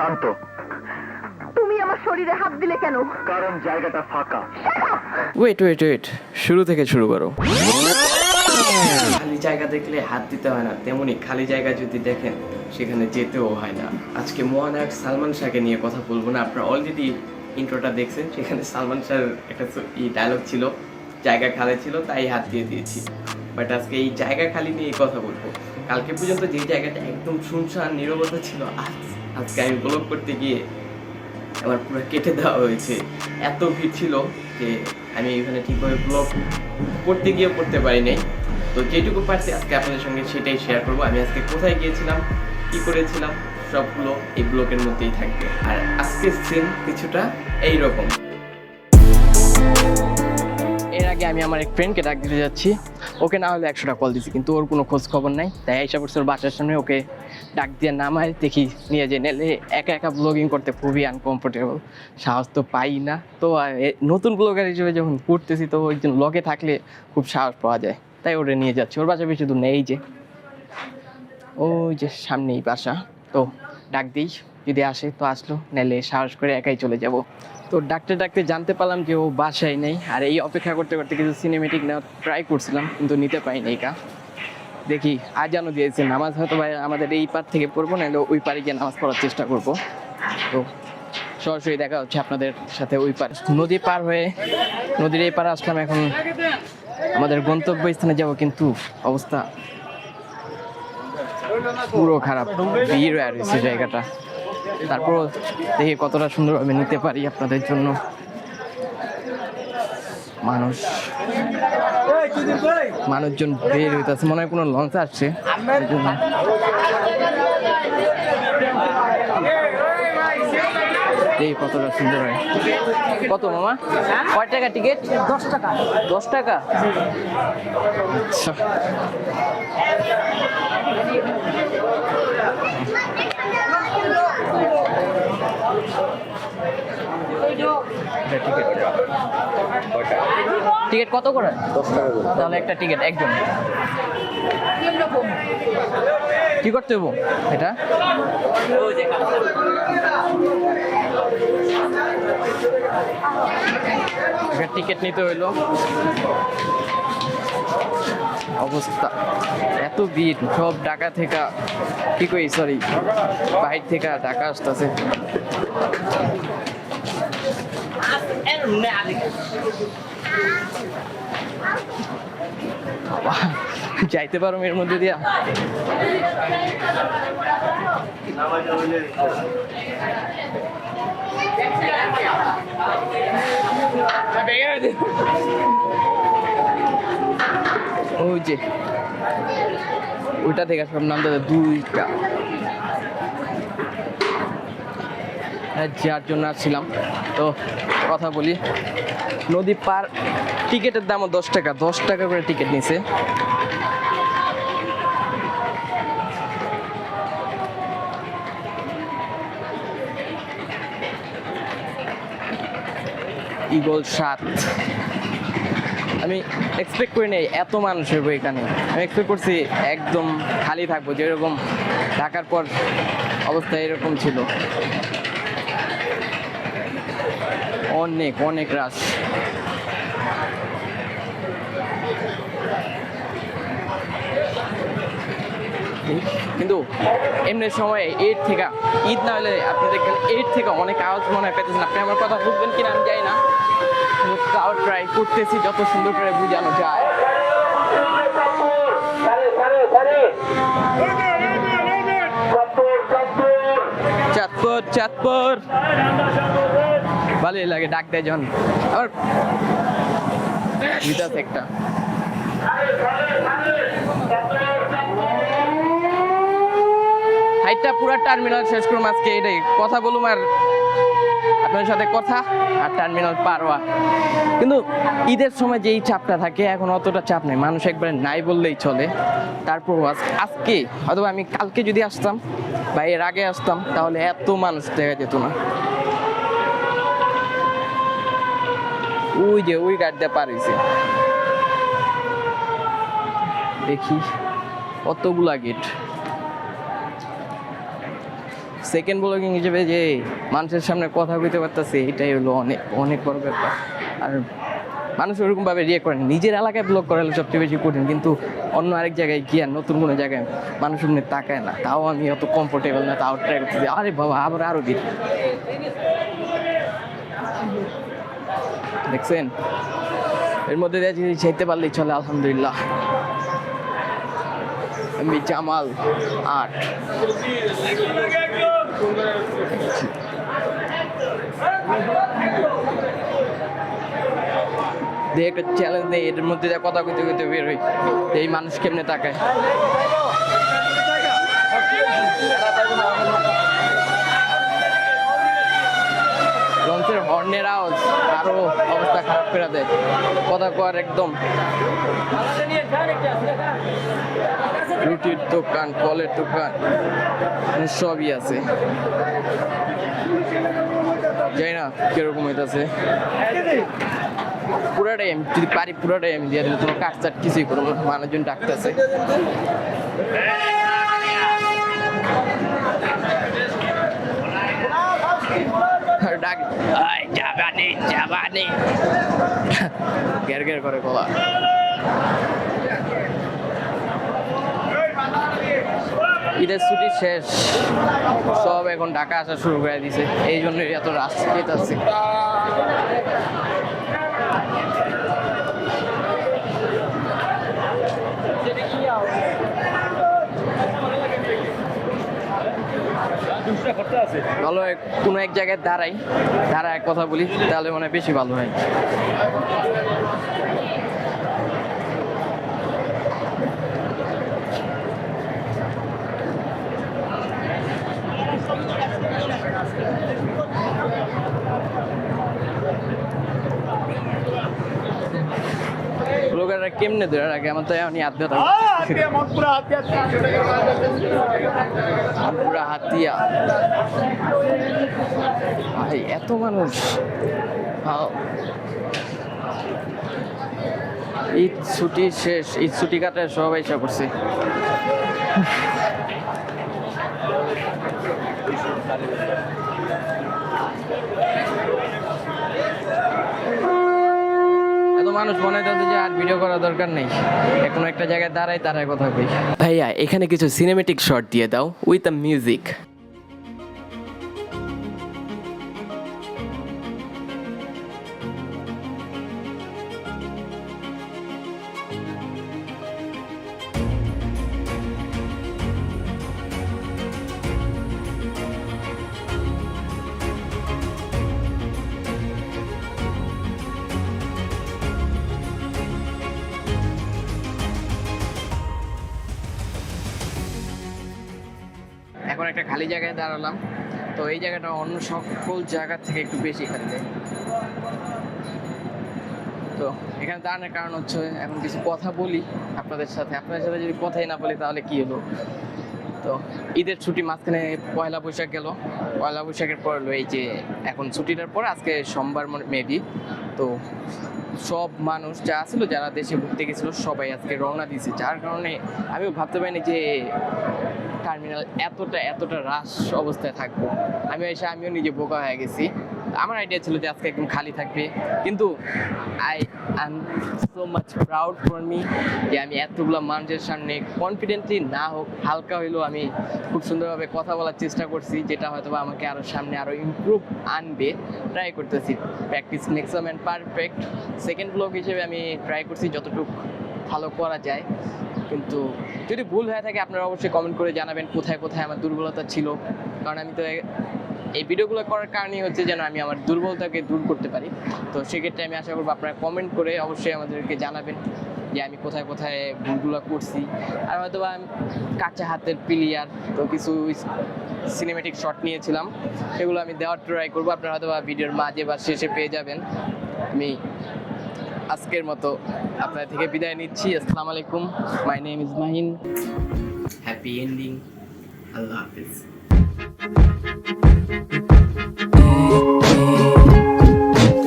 শান্ত। তুমি আমার শরীরে হাত দিলে কেন? কারণ জায়গাটা ফাঁকা। ওয়েট ওয়েট ওয়েট শুরু থেকে শুরু করো। খালি জায়গা দেখলে হাত দিতে হয় না। তেমনি খালি জায়গা যদি দেখেন সেখানে যেতেও হয় না। আজকে মহানায়ক সালমান শাহকে নিয়ে কথা বলব না। আপনারা অলরেডি ইন্ট্রোটা দেখছেন। সেখানে সালমান শাহর একটা ই ডায়লগ ছিল। জায়গা খালি ছিল তাই হাত দিয়ে দিয়েছি। বাট আজকে এই জায়গা খালি নিয়ে কথা বলব। কালকে পর্যন্ত যে জায়গাটা একদম শুনশান নীরবতা ছিল আজ আজকে আমি ব্লগ করতে গিয়ে আমার পুরো কেটে দেওয়া হয়েছে। এত ভিড় ছিল যে আমি এখানে ঠিকভাবে ব্লগ করতে গিয়ে করতে পারি নাই। তো যেটুকু পারছি আজকে আপনাদের সঙ্গে সেটাই শেয়ার করব। আমি আজকে কোথায় গিয়েছিলাম, কি করেছিলাম, সবগুলো এই ব্লগের মধ্যেই থাকবে। আর আজকে সিন কিছুটা এইরকম। আগে আমি আমার এক ফ্রেন্ডকে ডাক দিতে যাচ্ছি। ওকে না হলে একশোটা কল দিছি, কিন্তু ওর কোনো খোঁজ খবর নাই। তাই এইসব করছে ওর বাসার সামনে, ওকে ডাক দিয়ে নামায়, দেখি নিয়ে যে নেলে একা একা ব্লগিং করতে খুবই আনকমফোর্টেবল সাহস তো পাই না। তো নতুন ব্লগার হিসেবে যখন করতেছি তো ওই জন্য লগে থাকলে খুব সাহস পাওয়া যায়। তাই ওরে নিয়ে যাচ্ছি। ওর বাসা বেশি দূর নেই যে। ওই যে সামনেই বাসা। তো, ডাক দিই। যদি আসে তো আসলো, নাহলে সাহস করে একাই চলে যাব। তো ডাকতে ডাকতে জানতে পারলাম যে ও বাসায় নেই, আর এই অপেক্ষা করতে করতে কিছু সিনেমেটিক নেওয়ার ট্রাই করছিলাম, কিন্তু নিতে পারিনি কা। দেখি, আজানও দিয়েছে, নামাজ হয়তো ভাই আমাদের এই পার থেকে পড়ব, নাহলে ওই পারে গিয়ে নামাজ পড়ার চেষ্টা করব। তো সরাসরি দেখা হচ্ছে আপনাদের সাথে ওই পার। নদী পার হয়ে নদীর এই পারে আসলাম, এখন আমাদের গন্তব্য স্থানে যাব, কিন্তু অবস্থা পুরো খারাপ, ভিড় হয়ে জায়গাটা। তারপর দেখি কতটা সুন্দরভাবে নিতে পারি আপনাদের জন্য। মানুষ মানুষজন বের হইতেছে মনে হয় কোনো লঞ্চ আসছে। এই কতটা সুন্দর হয়। কত মামা? কয় টাকা টিকিট? দশ টাকা। দশ টাকা? আচ্ছা। টিকিট টিকিট কত করে? তাহলে একটা টিকিট একজন। কি করতে হব এটা? টিকিট নিতে হইল। অবস্থা। এত ভিড় সব ঢাকা থেকে কি কই সরি বাইর থেকে ঢাকা আসতেছে। যাইতে পারো এর মধ্যে দিয়া। ওই যে ওইটা থেকে সব নাম দাদা দুইটা হ্যাঁ, যার জন্য আসছিলাম। তো কথা বলি। নদী পার টিকিটের দামও দশ টাকা। দশ টাকা করে টিকিট নিছে। ইগল সাত। আমি এক্সপেক্ট করি নাই, এত মানুষ হবে এখানে। আমি এক্সপেক্ট করছি একদম খালি থাকব, যেরকম ঢাকার পর অবস্থা এরকম ছিল। অনেক অনেক রাশ। কিন্তু এমনি সময় এইট থেকে, ঈদ না হলে আপনাদের এখানে এইট থেকে অনেক আওয়াজ মনে হয় পেতেছেন। আপনি আমার কথা বুঝবেন কিনা আমি জানি না। তাও ট্রাই করতেছি, যত সুন্দর করে বুঝানো যায়। চাঁদপুর চাঁদপুর। ভালোই লাগে ডাক দেয় যখন। আবার একটা। হাইটটা পুরো টার্মিনাল শেষ করুম আজকে, এটাই। কথা বলুম আর আপনার সাথে কথা আর টার্মিনাল পার হওয়া। কিন্তু ঈদের সময় যেই চাপটা থাকে, এখন অতটা চাপ নেই। মানুষ একবারে নাই বললেই চলে। তারপর আজকে, অথবা আমি কালকে যদি আসতাম বা এর আগে আসতাম, তাহলে এত মানুষ দেখা যেত না। ওই যে, ওই গাড়ি দিয়ে পার দেখি, কতগুলা গেট সেকেন্ড ব্লগিং হিসেবে যে মানুষের সামনে কথা কইতে পারতেছে, এটাই হলো অনেক অনেক বড় ব্যাপার। আর মানুষ ওরকমভাবে রিয়ে করে নিজের এলাকায় ব্লগ করা হলো সবচেয়ে বেশি কঠিন, কিন্তু অন্য আরেক জায়গায় গিয়ে নতুন কোনো জায়গায় মানুষ এমনি তাকায় না। তাও আমি অত কমফোর্টেবল না, তাও ট্রাই করতেছি। আরে বাবা, আবার আরও ভিড় দেখছেন? এর মধ্যে দিয়ে যদি চাইতে পারলেই চলে আলহামদুলিল্লাহ। আমি জামাল আট। চ্যালেঞ্জ এটার মধ্যে কথা কইতে এই মানুষ কেমনে তাকায়? লঞ্চের হর্নের আওয়াজ আরও অবস্থা খারাপ করে দেয়। কথা কর একদম রুটির দোকান, কলের দোকান, সবই আছে। যাই না কীরকম হইতাছে। পুরাটাই আমি যদি পারি পুরাটাই আমি দিয়ে দিলে তোমার কাট চাট কিছুই করব মানুষজন ডাকতেছে। ডাক আয় যাবানি গের ঘের করে গলা। ঈদের ছুটি শেষ। সব এখন ঢাকা আসা শুরু করে দিছে। এই জন্য এত রাস্তা আছে ভালো এক- কোনো এক জায়গায় দাঁড়াই, দাঁড়ায় কথা বলি, তাহলে মানে বেশি ভালো হয়। লোকেরা কেমনে ধরে রাখে? আমার তো এমনই হাত হাতিয়া ভাই এত মানুষ। ঈদ ছুটি শেষ ঈদ ছুটি কাটায় সব এসে করছে মানুষ মনে হয় যে আর ভিডিও করা দরকার নেই। কোনো একটা জায়গায় দাঁড়াই দাঁড়ায় কথা কই ভাইয়া, এখানে কিছু সিনেমেটিক শট দিয়ে দাও উইথ দ্য মিউজিক খালি জায়গায় দাঁড়ালাম। তো এই জায়গাটা অন্য সকল জায়গা থেকে একটু বেশি খালি তো এখানে দাঁড়ানোর কারণ হচ্ছে, এখন কিছু কথা বলি আপনাদের সাথে। আপনাদের সাথে যদি কথাই না বলি, তাহলে কি হলো? তো ঈদের ছুটি মাঝখানে পয়লা বৈশাখ গেল। পয়লা বৈশাখের পর হলো এই যে, এখন ছুটিটার পর আজকে সোমবার মেবি তো সব মানুষ যা ছিল, যারা দেশে ঘুরতে গেছিল, সবাই আজকে রওনা দিয়েছে। যার কারণে আমিও ভাবতে পারিনি যে টার্মিনাল এতটা এতটা রাশ অবস্থায় থাকব। আমি এসে, আমিও নিজে বোকা হয়ে গেছি। আমার আইডিয়া ছিল যে আজকে একদম খালি থাকবে। কিন্তু I am so much proud for me যে আমি এতগুলো মানুষের সামনে কনফিডেন্টলি না হোক, হালকা হইলেও আমি খুব সুন্দরভাবে কথা বলার চেষ্টা করছি, যেটা হয়তো আমাকে আরও সামনে আরও ইমপ্রুভ আনবে। ট্রাই করতেছি। Practice maximum and perfect second blog হিসেবে আমি ট্রাই করছি, যতটুকু ভালো করা যায়। কিন্তু যদি ভুল হয়ে থাকে আপনারা অবশ্যই কমেন্ট করে জানাবেন কোথায় কোথায় আমার দুর্বলতা ছিল। কারণ আমি তো এই ভিডিওগুলো করার কারণই হচ্ছে যেন আমি আমার দুর্বলতাকে দূর করতে পারি। তো সেক্ষেত্রে আমি আশা করব আপনারা কমেন্ট করে অবশ্যই আমাদেরকে জানাবেন যে আমি কোথায় কোথায় ভুলগুলো করছি। আর হয়তো বা কাঁচা হাতের প্লেয়ার তো কিছু সিনেমেটিক শট নিয়েছিলাম। সেগুলো আমি দেওয়ার ট্রাই করব। আপনারা হয়তো বা ভিডিওর মাঝে বা শেষে পেয়ে যাবেন। আমি আজকের মতো আপনার থেকে বিদায় নিচ্ছি। আসসালামু আলাইকুম। My name is Mahin happy ending Allah Hafiz.